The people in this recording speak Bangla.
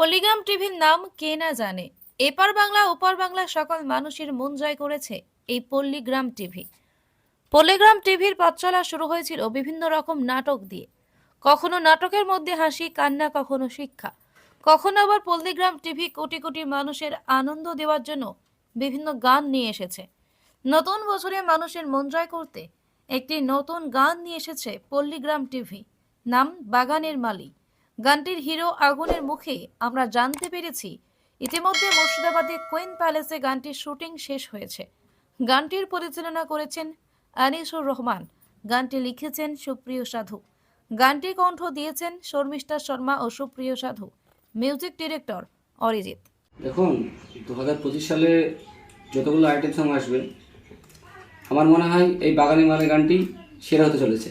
পল্লিগ্রাম টিভির নাম কে না জানে? এপার বাংলা, ওপার বাংলা সকল মানুষের মন জয় করেছে এই পল্লিগ্রাম টিভি। পল্লিগ্রাম টিভির পথ চলা শুরু হয়েছিল বিভিন্ন রকম নাটক দিয়ে। কখনো নাটকের মধ্যে হাসি, কান্না, কখনো শিক্ষা। কখনো আবার পল্লিগ্রাম টিভি কোটি কোটি মানুষের আনন্দ দেওয়ার জন্য বিভিন্ন গান নিয়ে এসেছে। নতুন বছরে মানুষের মন জয় করতে একটি নতুন গান নিয়ে এসেছে পল্লিগ্রাম টিভি। নাম বাগানের মালি। গানটির হিরো আগুনের মুখে আমরা জানতে পেরেছি, ইতিমধ্যে মুর্শিদাবাদে কুইন প্যালেসে গানটির শুটিং শেষ হয়েছে। গানটির পরিচালনা করেছেন আনিসুর রহমান, গানটি লিখেছেন সুপ্রিয় সাধু। গানটির কণ্ঠ দিয়েছেন শর্মিষ্ঠা শর্মা ও সুপ্রিয় সাধু। Music director Arijit. দেখুন দু হাজার পঁচিশ সালে যতগুলো আইটেম সং আসবে আমার মনে হয় এই বাগানি মালে গানটি সেরা হতে চলেছে।